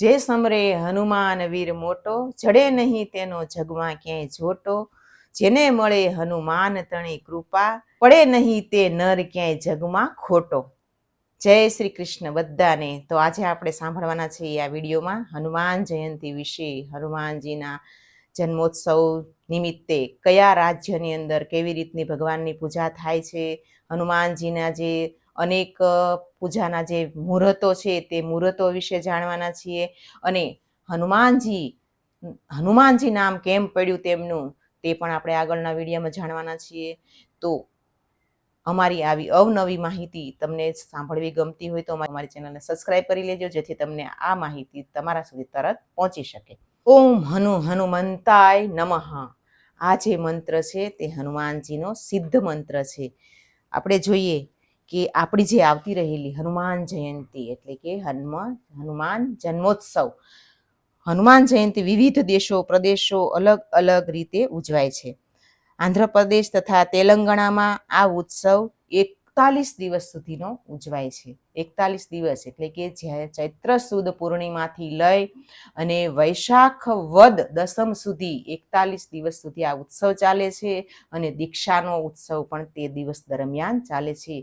જે સમરે હનુમાન વીર મોટો, જડે નહીં તેનો જગમાં ક્યાંય જોટો. જેને મળે હનુમાન તણી કૃપા, પડે નહીં તે નર ક્યાંય જગમાં ખોટો. જય શ્રી કૃષ્ણ બધાને. તો આજે આપણે સાંભળવાના છીએ આ વિડીયોમાં હનુમાન જયંતિ વિશે. હનુમાનજીના જન્મોત્સવ નિમિત્તે કયા રાજ્યની અંદર કેવી રીતની ભગવાનની પૂજા થાય છે? હનુમાનજીના જે અનેક પૂજાના જે મુહૂર્તો છે તે મુહૂર્તો વિશે જાણવાના છીએ અને હનુમાનજી હનુમાનજી નામ કેમ પડ્યું તેમનું તે પણ આપણે આગળના વિડીયોમાં જાણવાના છીએ. તો અમારી આવી અવનવી માહિતી તમને સાંભળવી ગમતી હોય તો અમારી ચેનલને સબસ્ક્રાઇબ કરી લેજો, જેથી તમને આ માહિતી તમારા સુધી તરત પહોંચી શકે. ઓમ હનુ હનુમંતાય નમઃ. આ જે મંત્ર છે તે હનુમાનજીનો સિદ્ધ મંત્ર છે. આપણે જોઈએ કે આપણી જે આવતી રહેલી હનુમાન જયંતિ એટલે કે હનુમાન હનુમાન જન્મોત્સવ. હનુમાન જયંતિ વિવિધ દેશો, પ્રદેશો અલગ અલગ રીતે ઉજવાય છે. આંધ્રપ્રદેશ તથા તેલંગાણામાં આ ઉત્સવ એકતાલીસ દિવસ સુધીનો ઉજવાય છે. એકતાલીસ દિવસ એટલે કે ચૈત્ર સુદ પૂર્ણિમાથી લઈ અને વૈશાખ વદ દસમ સુધી એકતાલીસ દિવસ સુધી આ ઉત્સવ ચાલે છે અને દીક્ષાનો ઉત્સવ પણ તે દિવસ દરમિયાન ચાલે છે.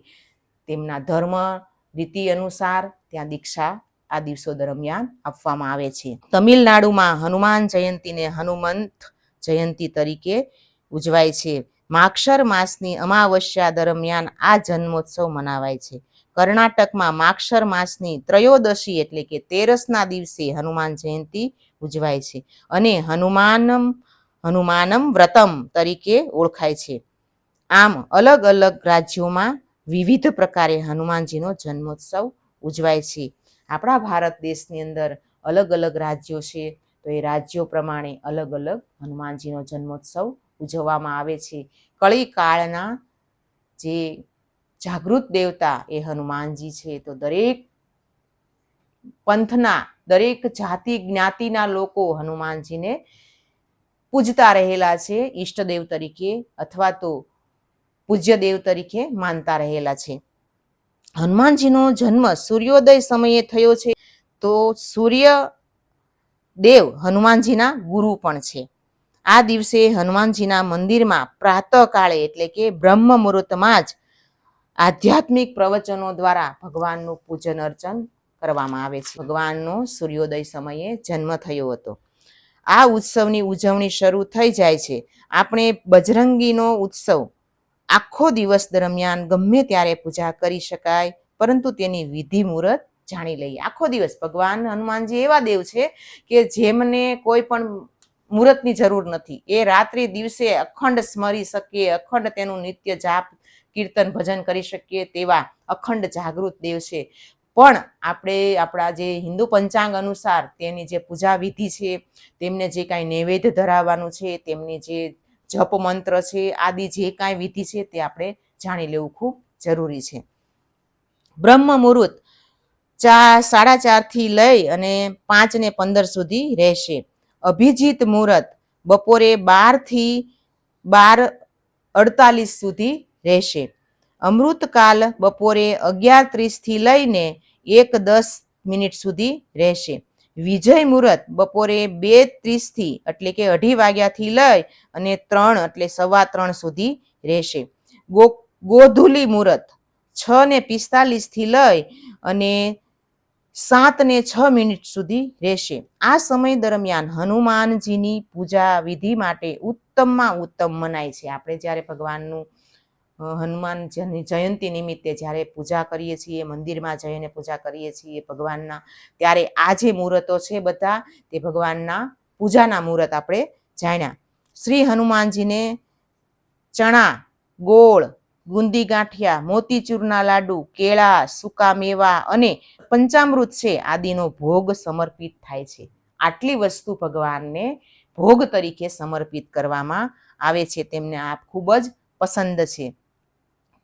તેમના ધર્મ, રીતિ અનુસાર ત્યાં દીક્ષા આ દિવસો દરમિયાન આપવામાં આવે છે. તમિલનાડુમાં હનુમાન જયંતીને હનુમંત જયંતી તરીકે ઉજવાય છે. માક્ષર માસની અમાવસ્યા દરમિયાન આ જન્મોત્સવ મનાવાય છે. કર્ણાટકમાં માક્ષર માસની ત્રયોદશી એટલે કે તેરસના દિવસે હનુમાન જયંતી ઉજવાય છે અને હનુમાનમ હનુમાનમ વ્રતમ તરીકે ઓળખાય છે. આમ અલગ અલગ રાજ્યોમાં વિવિધ પ્રકારે હનુમાનજીનો જન્મોત્સવ ઉજવાય છે. આપણા ભારત દેશની અંદર અલગ અલગ રાજ્યો છે, તો એ રાજ્યો પ્રમાણે અલગ અલગ હનુમાનજીનો જન્મોત્સવ ઉજવવામાં આવે છે. કળી કાળના જે જાગૃત દેવતા એ હનુમાનજી છે, તો દરેક પંથના, દરેક જાતિ જ્ઞાતિના લોકો હનુમાનજીને પૂજતા રહેલા છે, ઈષ્ટદેવ તરીકે, અથવા તો પૂજ્ય દેવ તરીકે માનતા રહેલા છે. હનુમાનજીનો જન્મ સૂર્યોદય સમયે થયો છે, તો સૂર્ય દેવ હનુમાનજીના ગુરુ પણ છે. આ દિવસે હનુમાનજીના મંદિરમાં પ્રાતઃકાળે એટલે કે બ્રહ્મ મુહૂર્તમાં જ આધ્યાત્મિક પ્રવચનો દ્વારા ભગવાનનું પૂજન અર્ચન કરવામાં આવે છે. ભગવાનનો સૂર્યોદય સમયે જન્મ થયો હતો. આ ઉત્સવની ઉજવણી શરૂ થઈ જાય છે. આપણે બજરંગીનો ઉત્સવ આખો દિવસ દરમિયાન ગમે ત્યારે પૂજા કરી શકાય, પરંતુ તેની વિધિ મુહૂર્ત જાણી લઈએ. આખો દિવસ ભગવાન હનુમાનજી એવા દેવ છે કે જેમને કોઈ પણ મુહૂર્તની જરૂર નથી. એ રાત્રિ દિવસે અખંડ સ્મરી શકીએ અખંડ તેનું નિત્ય જાપ, કીર્તન, ભજન કરી શકીએ તેવા અખંડ જાગૃત દેવ છે. પણ આપણે આપણા જે હિન્દુ પંચાંગ અનુસાર તેની જે પૂજા વિધિ છે, તેમને જે કાંઈ નૈવેદ્ય ધરાવવાનું છે, તેમની જે જપ મંત્ર છે, આદિ જે કાંઈ વિધિ છે તે આપણે જાણી લેવું ખૂબ જરૂરી છે. બ્રહ્મ મુહૂર્ત ચાર સાડા ચારથી લઈ અને પાંચ ને પંદર સુધી રહેશે. અભિજીત મુહૂર્ત બપોરે બારથી બાર અડતાલીસ સુધી રહેશે. અમૃતકાલ બપોરે અગિયાર ત્રીસથી લઈને એક દસ મિનિટ સુધી રહેશે. વિજય મુહૂર્ત બપોરે બે ત્રીસથી એટલે કે અઢી વાગ્યાથી લઈ અને ત્રણ એટલે સવા ત્રણ સુધી રહેશે. ગો, ગોધુલી મુહૂર્ત છ ને પિસ્તાલીસથી લઈ અને સાત ને છ મિનિટ સુધી રહેશે. આ સમય દરમિયાન હનુમાનજીની પૂજા વિધિ માટે ઉત્તમમાં ઉત્તમ મનાય છે. આપણે જ્યારે ભગવાનનું અ, હનુમાન જયંતિ નિમિત્તે જ્યારે પૂજા કરીએ છીએ મંદિરમાં જઈને પૂજા કરીએ છીએ ભગવાનના ત્યારે આ જે મુહૂર્તો છે બધા તે ભગવાનના પૂજાના મુહૂર્ત આપણે જાણ્યા. શ્રી હનુમાનજીને ચણા ગોળ ગુંદી ગાંઠિયા મોતીચૂરના લાડુ કેળા સૂકા મેવા અને પંચામૃત છે આદિનો ભોગ સમર્પિત થાય છે. આટલી વસ્તુ ભગવાનને ભોગ તરીકે સમર્પિત કરવામાં આવે છે તેમને આ ખૂબ જ પસંદ છે.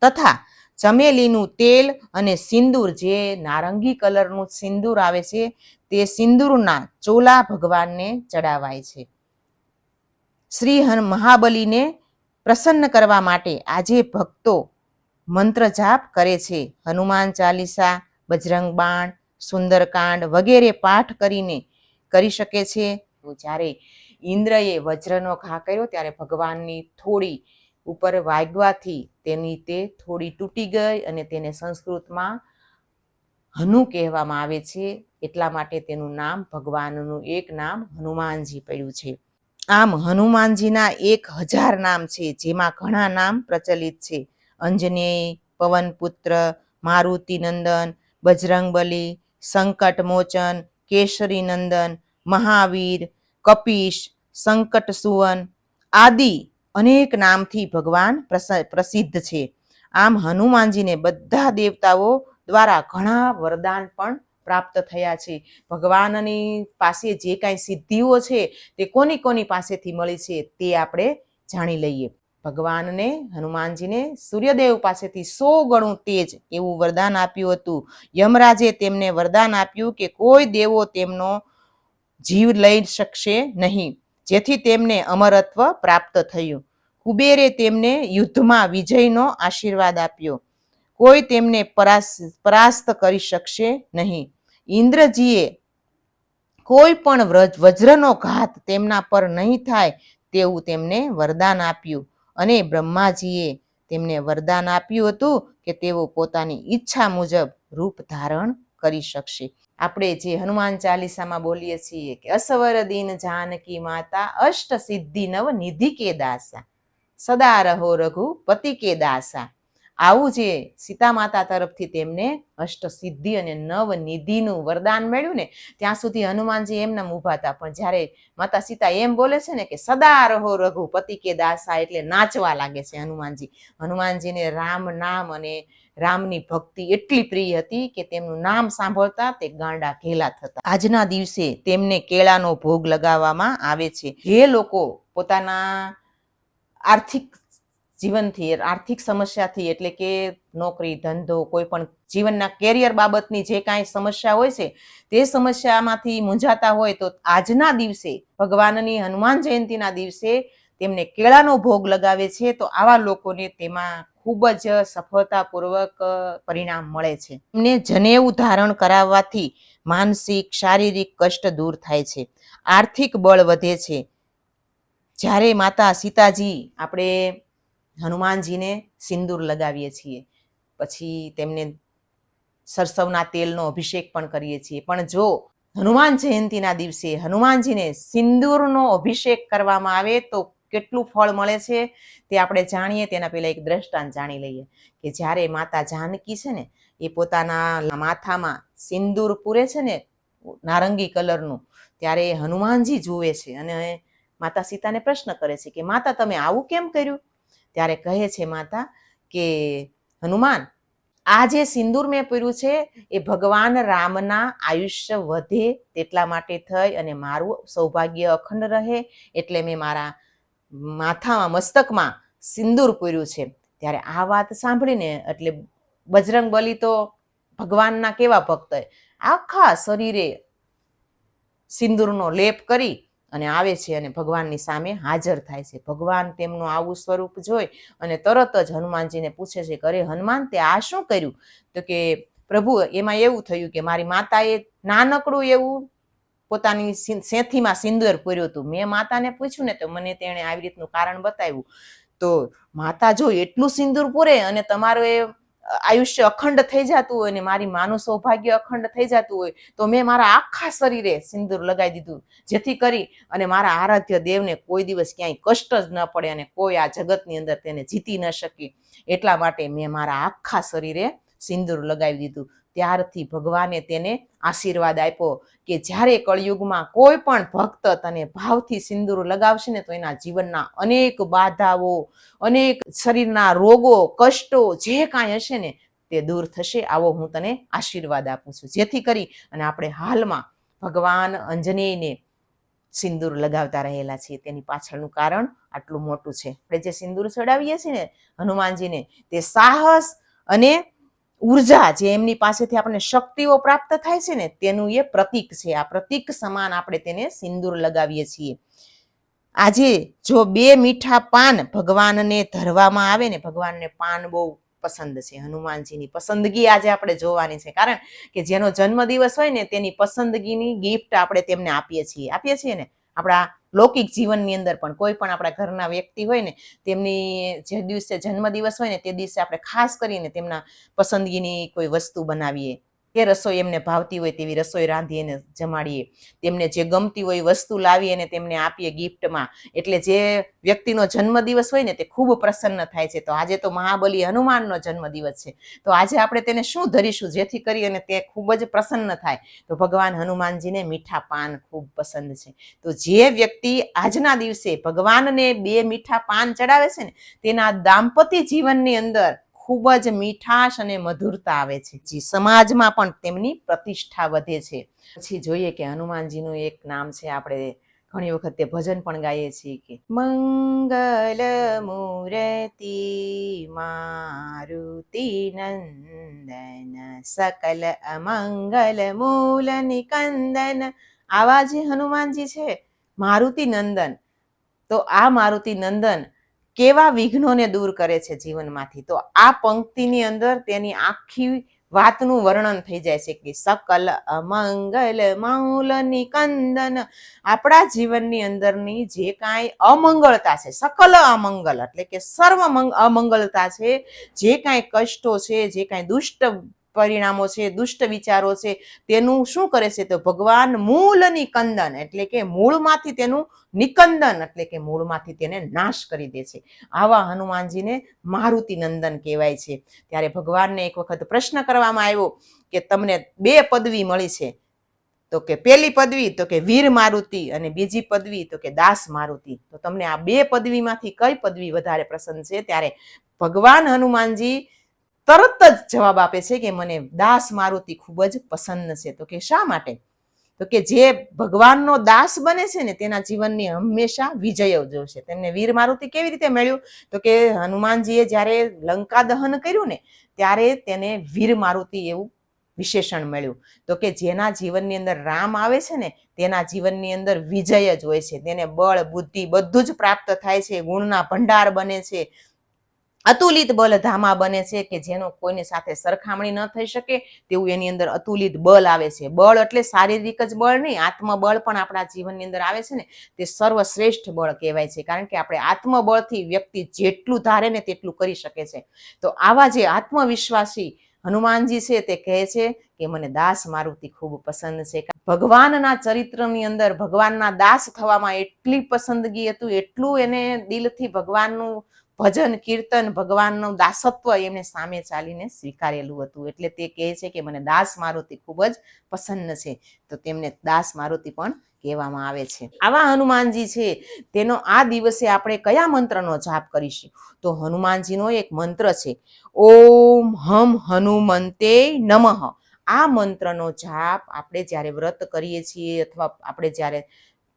તથા ચમેલીનું તેલ અને સિંદૂર, જે નારંગી કલરનું સિંદૂર આવે છે, તે સિંદૂરના ચોલા ભગવાનને ચડાવાય છે. શ્રી હન મહાબલીને પ્રસન્ન કરવા માટે આજે ભક્તો મંત્ર જાપ કરે છે. હનુમાન ચાલીસા, બજરંગ બાણ, સુંદરકાંડ વગેરે પાઠ કરીને કરી શકે છે. જ્યારે ઇન્દ્રએ વજ્રનો ઘા કર્યો, ત્યારે ભગવાનની થોડી ઉપર વાગવાથી તેની તે થોડી તૂટી ગઈ અને તેને સંસ્કૃતમાં હનુ કહેવામાં આવે છે. એટલા માટે તેનું નામ ભગવાનનું એક નામ હનુમાનજી પડ્યું છે. આમ હનુમાનજીના એક હજાર નામ છે, જેમાં ઘણા નામ પ્રચલિત છે. અંજનેય, પવનપુત્ર મારુતિનંદન બજરંગબલી સંકટ મોચન કેસરી નંદન મહાવીર, કપીશ સંકટ સુવન આદિ અનેક નામથી ભગવાન પ્રસ- પ્રસિદ્ધ છે. આમ હનુમાનજીને બધા દેવતાઓ દ્વારા ઘણા વરદાન પણ પ્રાપ્ત થયા છે. ભગવાનની પાસે જે કાંઈ સિદ્ધિઓ છે તે કોની કોની પાસેથી મળી છે તે આપણે જાણી લઈએ. ભગવાનને, હનુમાનજીને સૂર્યદેવ પાસેથી સો ગણું તેજ એવું વરદાન આપ્યું હતું. યમરાજે તેમને વરદાન આપ્યું કે કોઈ દેવો તેમનો જીવ લઈ શકશે નહીં. જેથી તેમને અમરત્વ પ્રાપ્ત થયું. કુબેરે તેમને યુદ્ધમાં વિજયનો આશીર્વાદ આપ્યો. કોઈ તેમને પરાસ, પરાસ્ત કરી શકશે નહીં. ઇન્દ્રજીએ કોઈ પણ વજ્રનો ઘાત તેમના પર નહીં થાય તેવું તેમને વરદાન આપ્યું. અને બ્રહ્માજીએ તેમને વરદાન આપ્યું હતું કે તેઓ પોતાની ઈચ્છા મુજબ રૂપ ધારણ કરી શકશે. આપણે જે હનુમાન ચાલીસામાં બોલીએ છીએ કે અસવર દિન જાનકી માતા અષ્ટ સિદ્ધિ નવ નિધિ કે દાસા. સદા રહો રઘુ પતિ કે દાસા. આવું જે સીતા માતા તરફથી તેમને અષ્ટ સિદ્ધિ અને નવ નિધિનું વરદાન મળ્યું ને, ત્યાં સુધી હનુમાનજી એમના ઊભા હતા પણ જ્યારે માતા સીતા એમ બોલે છે ને કે, સદા રહો રઘુ પતિ કે દાસા, એટલે નાચવા લાગે છે હનુમાનજી. હનુમાનજીને રામ નામ અને રામની ભક્તિ એટલી પ્રિય હતી કે તેમનું નામ સાંભળતા તે ગાંડા ઘેલા થતા. આજના દિવસે તેમને કેળાનો ભોગ લગાવવામાં આવે છે. જે લોકો પોતાના આર્થિક જીવનથી, આર્થિક સમસ્યાથી, એટલે કે નોકરી, ધંધો, કોઈ પણ જીવનના કેરિયર બાબતની જે કાંઈ સમસ્યા હોય છે, તે સમસ્યામાંથી મૂંઝાતા હોય તો આજના દિવસે, ભગવાનની હનુમાન જયંતીના દિવસે તેમને કેળાનો ભોગ લગાવે છે, તો આવા લોકોને તેમાં ખૂબ જ સફળતાપૂર્વક પરિણામ મળે છે. એમને જનેવું ધારણ કરાવવાથી માનસિક, શારીરિક કષ્ટ દૂર થાય છે. આર્થિક બળ વધે છે. જ્યારે માતા સીતાજી આપણે હનુમાનજીને સિંદૂર લગાવીએ છીએ. પછી તેમને સરસવના તેલનો અભિષેક પણ કરીએ છીએ. પણ જો હનુમાન જયંતીના દિવસે હનુમાનજીને સિંદૂરનો અભિષેક કરવામાં આવે તો કેટલું ફળ મળે છે તે આપણે જાણીએ. તેના પહેલાં એક દ્રષ્ટાંત જાણી લઈએ કે જ્યારે માતા જાનકી છે ને, એ પોતાના માથામાં સિંદૂર પૂરે છે ને, નારંગી કલરનું, ત્યારે હનુમાનજી જુએ છે અને માતા સીતાને પ્રશ્ન કરે છે કે, માતા, તમે આવું કેમ કર્યું? ત્યારે કહે છે માતા કે, હનુમાન, આ જે સિંદૂર મેં પૂર્યું છે, એ ભગવાન રામના આયુષ્ય વધે તેટલા માટે થઈ અને મારું સૌભાગ્ય અખંડ રહે એટલે મેં મારા માથામાં, મસ્તકમાં સિંદૂર પૂર્યું છે. ત્યારે આ વાત સાંભળીને, એટલે બજરંગ બલી તો ભગવાનના કેવા ભક્ત આખા શરીરે સિંદૂરનો લેપ કરી અને આવે છે અને ભગવાનની સામે હાજર થાય છે. ભગવાન તેમનું આવું સ્વરૂપ જોઈ અને તરત જ હનુમાનજીને પૂછે છે કે, અરે હનુમાન, તે આ શું કર્યું? તો કે, પ્રભુ, એમાં એવું થયું કે મારી માતાએ નાનકડું એવું પોતાની સેથીમાં સિંદુર પૂર્યું હતું. મેં માતાને પૂછ્યું ને તો મને તેણે આવી રીતનું કારણ બતાવ્યું. તો માતા જો એટલું સિંદૂર પૂરે અને તમારો એ આયુષ્ય અખંડ થઈ જતું હોય ને મારી માનું સૌભાગ્ય અખંડ થઈ જતું હોય, તો મેં મારા આખા શરીરે સિંદૂર લગાવી દીધું. જેથી કરી અને મારા આરાધ્ય દેવને કોઈ દિવસ ક્યાંય કષ્ટ જ ન પડે અને કોઈ આ જગતની અંદર તેને જીતી ન શકે. એટલા માટે મેં મારા આખા શરીરે સિંદૂર લગાવી દીધું. ત્યારથી ભગવાને તેને આશીર્વાદ આપ્યો કે જ્યારે કળયુગમાં કોઈ પણ ભક્ત તને ભાવથી સિંદૂર લગાવશે ને તો એના જીવનના અનેક બાધાઓ, અનેક શરીરના રોગો, કષ્ટો જે કાંઈ હશે ને તે દૂર થશે. આવો હું તને આશીર્વાદ આપું છું. જેથી કરી અને આપણે હાલમાં ભગવાન અંજનેયને સિંદૂર લગાવતા રહેલા છીએ. તેની પાછળનું કારણ આટલું મોટું છે. આપણે જે સિંદૂર ચડાવીએ છીએ ને હનુમાનજીને, તે સાહસ અને ઊર્જા જે એમની પાસેથી આપણને શક્તિઓ પ્રાપ્ત થાય છે ને, તેનું એ પ્રતીક છે. આ પ્રતીક સમાન આપણે તેને સિંદૂર લગાવીએ છીએ. આજે જો બે મીઠા પાન ભગવાનને ધરવામાં આવે ને, ભગવાનને પાન બહુ પસંદ છે, હનુમાનજીની પસંદગી આજે આપણે જોવાની છે. કારણ કે જેનો જન્મદિવસ હોય ને, તેની પસંદગીની ગિફ્ટ આપણે તેમને આપીએ છીએ. આપીએ છીએ ને? આપણા લૌકિક જીવનની અંદર પણ કોઈ પણ આપણા ઘરના વ્યક્તિ હોય ને, તેમની જે દિવસે જન્મદિવસ હોય ને, તે દિવસે આપણે ખાસ કરીને તેમના પસંદગીની કોઈ વસ્તુ બનાવીએ. કે રસોઈ એમને ભાવતી હોય તેવી રસોઈ રાંધી એને જમાડીએ. તેમને જે ગમતી હોય વસ્તુ લાવી અને તેમને આપીએ ગિફ્ટમાં. એટલે જે વ્યક્તિનો જન્મદિવસ હોય ને તે ખૂબ પ્રસન્ન થાય છે. તો આજે તો મહાબલી હનુમાનનો જન્મદિવસ છે. તો આજે આપણે તેને શું ધરીશું? જેથી કરી અને તે ખૂબ જ પ્રસન્ન થાય. તો ભગવાન હનુમાનજીને મીઠા પાન ખૂબ પસંદ છે. તો જે વ્યક્તિ આજના દિવસે ભગવાનને બે મીઠા પાન ચડાવે છે ને, તેના દાંપત્ય જીવનની અંદર ખૂબ જ મીઠાશ અને મધુરતા આવે છે. જે સમાજમાં પણ તેમની પ્રતિષ્ઠા વધે છે. પછી જોઈએ કે હનુમાનજીનું એક નામ છે, આપણે ઘણી વખત તે ભજન પણ ગાઈએ છીએ કે, મંગલ મૂર્તિ મારુતિ નંદન, સકલ અમંગલ મૂલ નિકંદન. આવા જે હનુમાનજી છે, મારુતિ નંદન, તો આ મારુતિ નંદન કેવા વિઘ્નોને દૂર કરે છે જીવનમાંથી? તો આ પંક્તિની અંદર તેની આખી વાતનું વર્ણન થઈ જાય છે કે સકલ, અમંગલ મૌલ નિકંદન આપણા જીવનની અંદરની જે કાંઈ અમંગળતા છે, સકલ અમંગલ એટલે કે સર્વ મંગ- અમંગળતા છે, જે કાંઈ કષ્ટો છે, જે કાંઈ દુષ્ટ પરિણામો છે, દુષ્ટ વિચારો છે, તેનું શું કરે છે તો ભગવાન મૂળ નિકંદન એટલે કે મૂળમાંથી તેનું નિકંદન એટલે કે મૂળમાંથી તેને નાશ કરી દે છે. આવા હનુમાનજીને મારુતિ નંદન કહેવાય છે. ત્યારે ભગવાનને એક વખત પ્રશ્ન કરવામાં આવ્યો કે તમને બે પદવી મળી છે. તો કે પેલી પદવી, તો કે વીર મારુતિ અને બીજી પદવી, તો કે દાસ મારુતિ. તો તમને આ બે પદવીમાંથી કઈ પદવી વધારે પસંદ છે? ત્યારે ભગવાન હનુમાનજી તરત જ જવાબ આપે છે કે મને દાસ મારુતિ ખૂબ જ પસંદ છે. તો કે શા માટે? તો કે જે ભગવાનનો દાસ બને છે ને તેના જીવનની હંમેશા વિજય જોશે. તેમને વીર મારુતિ કેવી રીતે મળ્યું? તો કે હનુમાનજીએ જ્યારે લંકા દહન કર્યું ને ત્યારે તેને વીર મારુતિ એવું વિશેષણ મળ્યું. તો કે જેના જીવનની અંદર રામ આવે છે ને તેના જીવનની અંદર વિજય જ હોય છે. તેને બળ, બુદ્ધિ બધું જ પ્રાપ્ત થાય છે. ગુણના ભંડાર બને છે. અતુલિત બળ ધામા બને છે કે જેનો કોઈની સાથે સરખામણી ન થઈ શકે તેવું એની અંદર અતુલિત બળ આવે છે. બળ એટલે શારીરિક જ બળ નહીં, આત્મબળ પણ આપણા જીવનની અંદર આવે છે ને, તે સર્વશ્રેષ્ઠ બળ કહેવાય છે. કારણ કે આપણે આત્મબળથી વ્યક્તિ જેટલું ધારે ને તેટલું કરી શકે છે. તો આવા જે આત્મવિશ્વાસી હનુમાનજી છે તે કહે છે કે મને દાસ મારુતિ ખૂબ પસંદ છે. ભગવાનના ચરિત્રની અંદર ભગવાનના દાસ થવામાં એટલી પસંદગી હતું, એટલું એને દિલથી ભગવાનનું ભજન, કીર્તન ભગવાનનું દાસત્વ એમને સામે ચાલીને સ્વીકારેલું હતું. એટલે તે કહે છે કે મને દાસ મારુતિ ખૂબ જ પસંદ છે. તો તેમને દાસ મારુતિ પણ કહેવામાં આવે છે. આવા હનુમાનજી છે, તેનો આ દિવસે આપણે કયા મંત્રનો જાપ કરીશું? તો હનુમાનજીનો એક મંત્ર છે, ઓમ હમ હનુમંતે નમઃ. આ મંત્રનો જાપ આપણે જ્યારે વ્રત કરીએ છીએ અથવા આપણે જ્યારે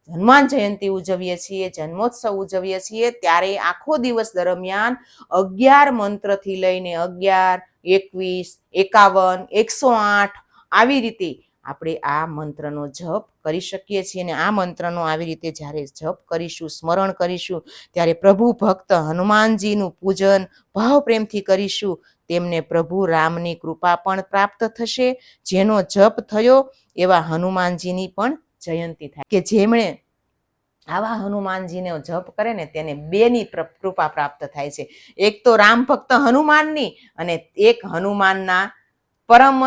હનુમાન જયંતિ ઉજવીએ છીએ, જન્મોત્સવ ઉજવીએ છીએ, ત્યારે આખો દિવસ દરમિયાન અગિયાર મંત્રથી લઈને અગિયાર, એકવીસ, એકાવન, એકસો આઠ આવી રીતે આપણે આ મંત્રનો જપ કરી શકીએ છીએ અને આ મંત્રનો આવી રીતે જ્યારે જપ કરીશું, સ્મરણ કરીશું, ત્યારે પ્રભુ ભક્ત હનુમાનજીનું પૂજન ભાવ પ્રેમથી કરીશું, તેમને પ્રભુ રામની કૃપા પણ પ્રાપ્ત થશે. જેનો જપ થયો એવા હનુમાનજીની પણ જયંતિ થાય. કે જેમણે આવા હનુમાનજીને જપ કરે ને તેને બેની કૃપા પ્રાપ્ત થાય છે. એક તો રામ ભક્ત હનુમાનની અને એક હનુમાનના પરમ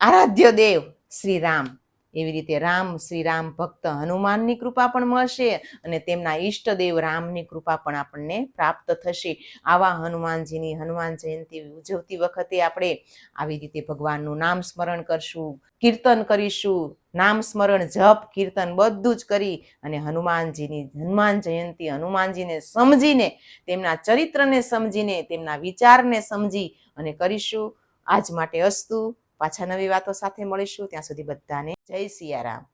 આરાધ્ય દેવ શ્રી રામ. એવી રીતે રામ, શ્રી રામ ભક્ત હનુમાનની કૃપા પણ મળશે અને તેમના ઈષ્ટદેવ રામની કૃપા પણ આપણને પ્રાપ્ત થશે. આવા હનુમાનજીની હનુમાન જયંતિ ઉજવતી વખતે આપણે આવી રીતે ભગવાનનું નામ સ્મરણ કરશું, કીર્તન કરીશું, નામ સ્મરણ, જપ, કીર્તન બધું જ કરી અને હનુમાનજીની હનુમાન જયંતિ હનુમાનજીને સમજીને, તેમના ચરિત્રને સમજીને, તેમના વિચારને સમજી અને કરીશું. આજ માટે અસ્તુ. પાછા નવી વાતો સાથે મળીશું. ત્યાં સુધી બધાને જય સિયારામ.